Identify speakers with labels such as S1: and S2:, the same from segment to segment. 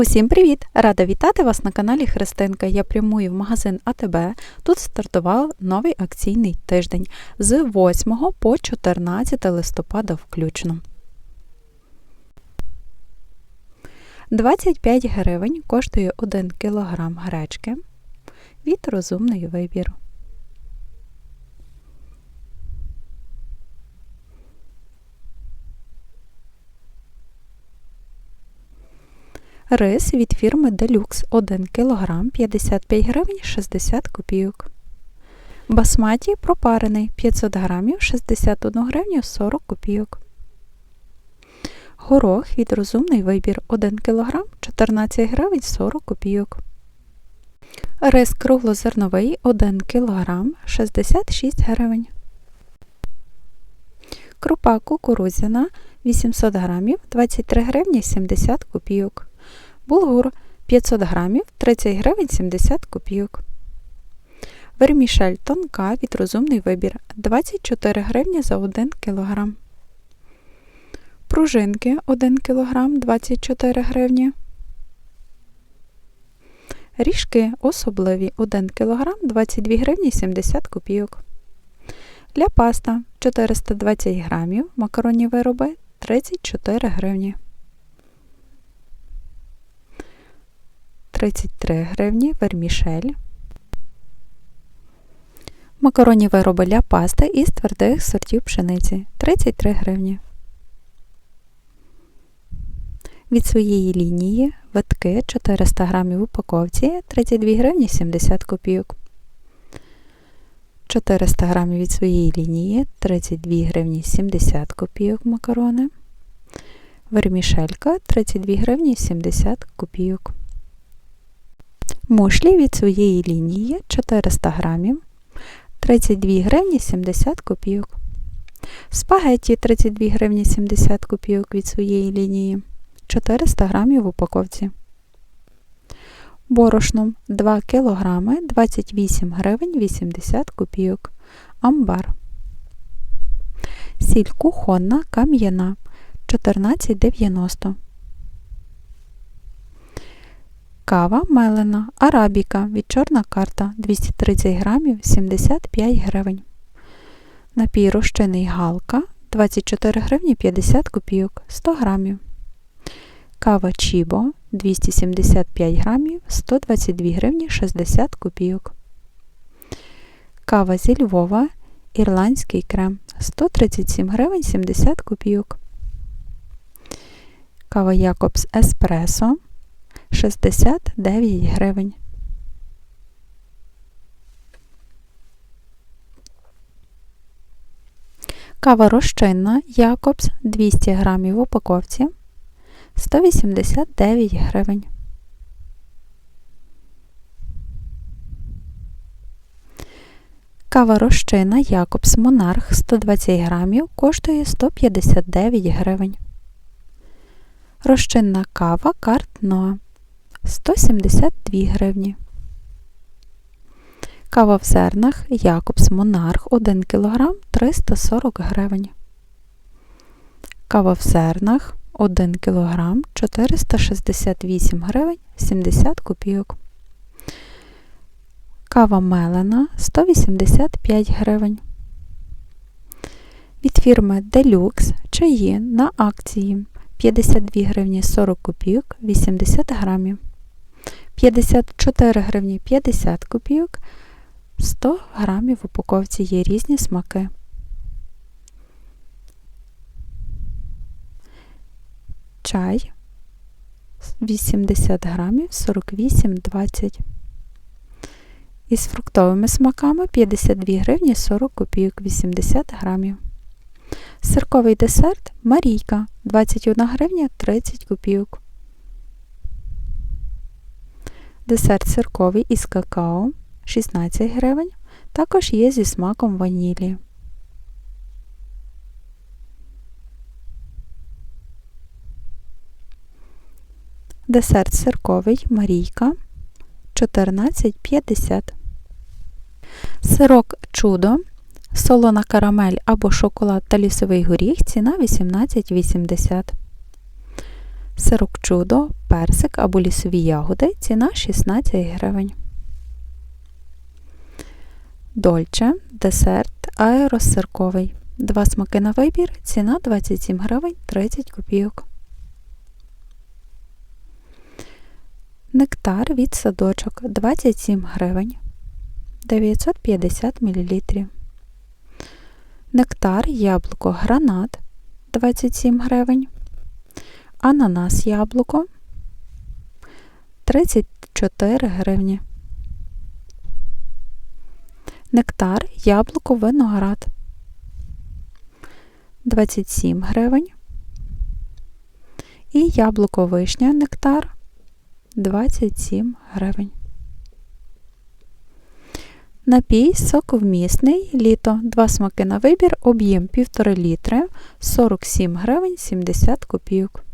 S1: Усім привіт! Рада вітати вас на каналі Христинка. Я прямую в магазин АТБ. Тут стартував новий акційний тиждень з 8 по 14 листопада включно. 25 гривень коштує 1 кг гречки від розумний вибір. Рис від фірми Deluxe 1 кг 55 гривень 60 копійок. Басматі пропарений 500 грамів 61 гривню 40 копійок. Горох від розумний вибір 1 кг 14 гривень 40 копійок. Рис круглозерновий 1 кг 66 гривень. Крупа кукурудзяна 800 грамів 23 гривні 70 копійок. Булгур 500 грамів 30 гривень 70 копійок. Вермішель тонка від розумний вибір 24 гривні за 1 кг. Пружинки 1 кг 24 гривні. Ріжки особливі 1 кг 22 гривні 70 копійок. Для паста 420 грамів, макаронні вироби 34 гривні. 33 гривні вермішель. Макаронні вироби для пасти із твердих сортів пшениці 33 гривні. Від своєї лінії витки 400 грамів в упаковці 32 гривні 70 копійок. 400 грамів від своєї лінії 32 гривні 70 копійок макарони. Вермішелька 32 гривні 70 копійок. Мушлі від своєї лінії 400 грамів 32 гривні 70 копійок. Спагетті 32 гривні 70 копійок від своєї лінії 400 грамів в упаковці. Борошном 2 кг 28 гривень 80 копійок. Амбар. Сіль кухонна кам'яна 14,90 Кава мелена, арабіка від чорна карта 230 грамів 75 гривень. Напій розчинний галка 24 гривні 50 копійок 100 грамів. Кава Чібо 275 грамів 122 гривні 60 копійок. Кава зі Львова ірландський крем 137 гривень 70 копійок. Кава Якобс Еспресо 69 гривень. Кава розчинна Якобс 200 грамів в упаковці 189 гривень. Кава розчина Якобс Монарх 120 грамів коштує 159 гривень. Розчинна кава Карт Ноа 172 гривні. Кава в зернах Якобс Монарх 1 кг 340 гривень. Кава в зернах 1 кг 468 гривень 70 копійок. Кава мелена 185 гривень. Від фірми Deluxe чаї на акції 52 гривні 40 копійок 80 грамів. 54 гривні 50 копійок, 100 грамів в упаковці є різні смаки. Чай 80 грамів 48,20. Із фруктовими смаками 52 гривні 40 копійок 80 грамів. Сирковий десерт Марійка 21 гривня 30 копійок. Десерт сирковий із какао 16 гривень. Також є зі смаком ванілі. Десерт сирковий Марійка 14,50. Сирок чудо, солона карамель або шоколад та лісовий горіх ціна 18,80. Сирок чудо, персик або лісові ягоди. Ціна 16 гривень. Дольче, десерт, аеросирковий. Два смаки на вибір. Ціна 27 гривень 30 копійок. Нектар від садочок 27 гривень 950 мл. Нектар, яблуко, гранат 27 гривень. Ананас яблуко 34 гривні. Нектар, яблуко, виноград 27 гривень. І яблуко вишня нектар 27 гривень. Напій соковмісний літо. Два смаки на вибір, об'єм 1,5 літри 47 гривень 70 копійок.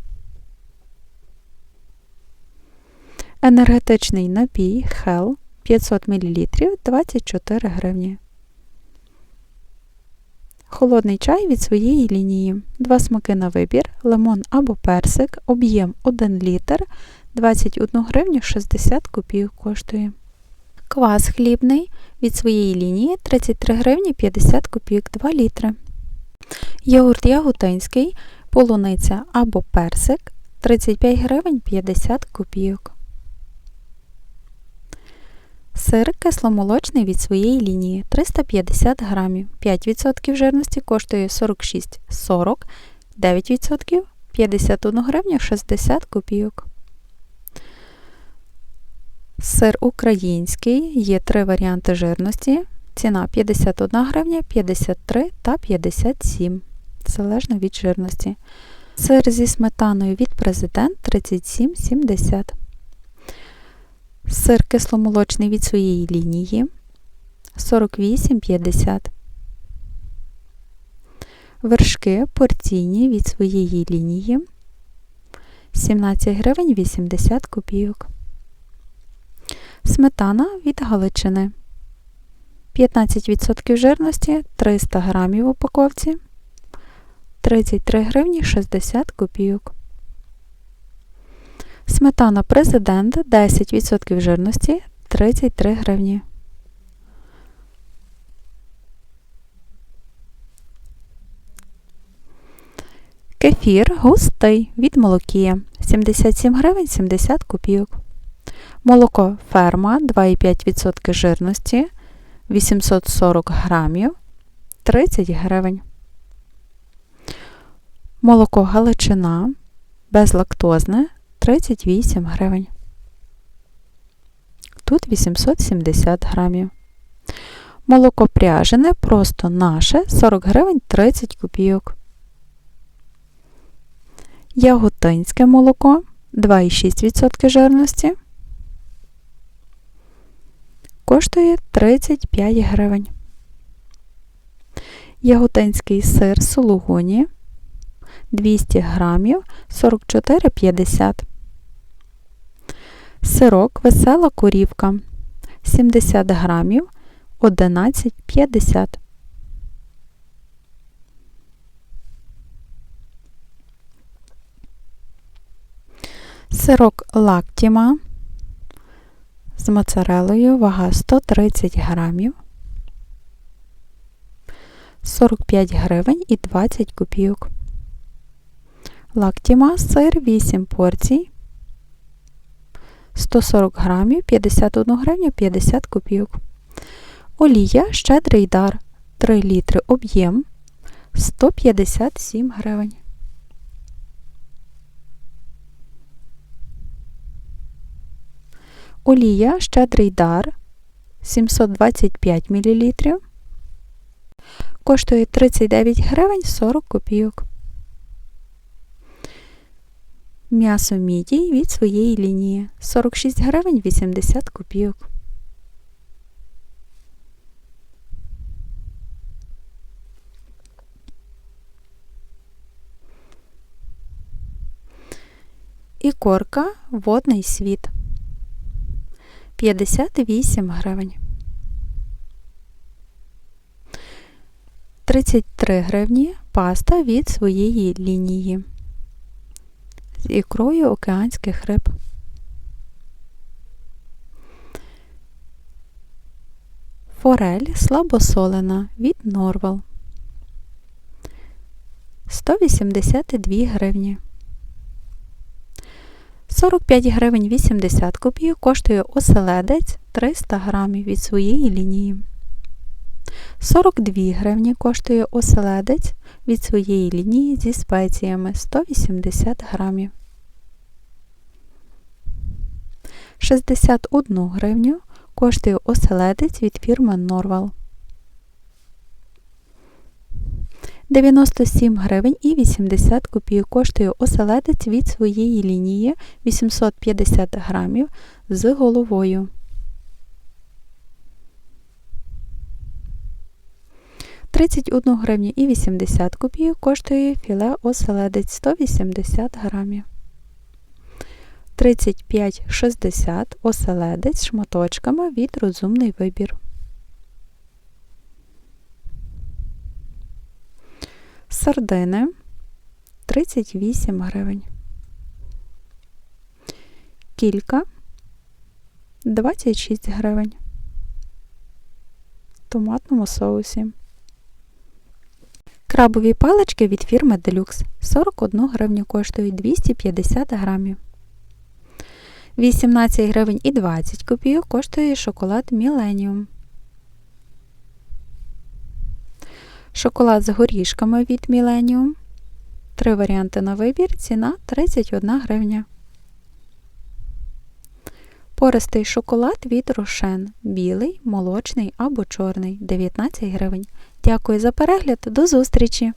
S1: Енергетичний напій Hell 500 мл 24 гривні. Холодний чай від своєї лінії. Два смаки на вибір, лимон або персик, об'єм 1 літр 21 гривню 60 копійок коштує. Квас хлібний від своєї лінії 33 гривні 50 копійок 2 літри. Йогурт ягутинський, полуниця або персик 35 гривень 50 копійок. Сир кисломолочний від своєї лінії 350 грамів. 5% жирності коштує 46,40, 9% 51 гривню 60 копійок. Сир український, є три варіанти жирності. Ціна 51 гривня, 53 та 57, залежно від жирності. Сир зі сметаною від президент 37,70. Сир кисломолочний від своєї лінії 48,50. Вершки порційні від своєї лінії 17 гривень 80 копійок. Сметана від Галичини 15% жирності 300 грамів в упаковці 33 гривні 60 копійок. Сметана Президент 10% жирності 33 гривні. Кефір густий від молокія 77 гривень 70 копійок. Молоко ферма 2,5% жирності 840 грамів 30 гривень. Молоко Галичина безлактозне 38 гривень. Тут 870 грамів. Молоко пряжене просто наше 40 гривень 30 копійок. Яготинське молоко 2,6% жирності. Коштує 35 гривень. Яготинський сир сулугуні 200 грамів 44,50 Сирок весела корівка 70 грамів 11,50 Сирок лактіма. З моцарелою вага 130 грамів. 45 гривень і 20 копійок. Лактіма сир 8 порцій 140 грамів 51 гривню 50 копійок. Олія щедрий дар 3 літри об'єм 157 гривень. Олія щедрий дар 725 мл. Коштує 39 гривень 40 копійок. М'ясо мідій від своєї лінії 46 гривень 80 копійок. Ікорка водний світ 58 гривень. 33 гривні паста від своєї лінії з ікрою океанських риб. Форель слабосолена від Норвал 182 гривні. 45 гривень 80 копійок коштує оселедець 300 грамів від своєї лінії. 42 гривні коштує оселедець від своєї лінії зі спеціями 180 грамів. 61 гривню коштує оселедець від фірми Норвал. 97 гривень і 80 копійок коштує оселедець від своєї лінії 850 грамів з головою. 31 гривню і 80 копійок коштує філе оселедець 180 грамів. 35,60 оселедець шматочками від розумний вибір. Сардини 38 гривень. Кілька 26 гривень. В томатному соусі. Крабові палички від фірми Deluxe 41 гривню коштують 250 грамів. 18 гривень і 20 копійок коштує шоколад Millennium. Шоколад з горішками від Millennium. Три варіанти на вибір. Ціна 31 гривня. Пористий шоколад від Рошен. Білий, молочний або чорний 19 гривень. Дякую за перегляд. До зустрічі!